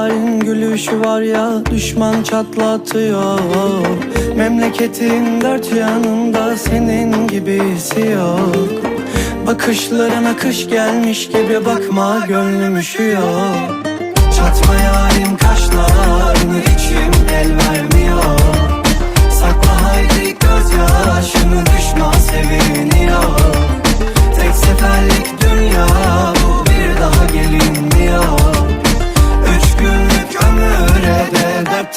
Halin gülüşü var ya düşman çatlatıyor. Memleketin dört yanında senin gibisi yok. Bakışlarına kış gelmiş gibi bakma gönlüm üşüyor. Çatma yarim kaşlarını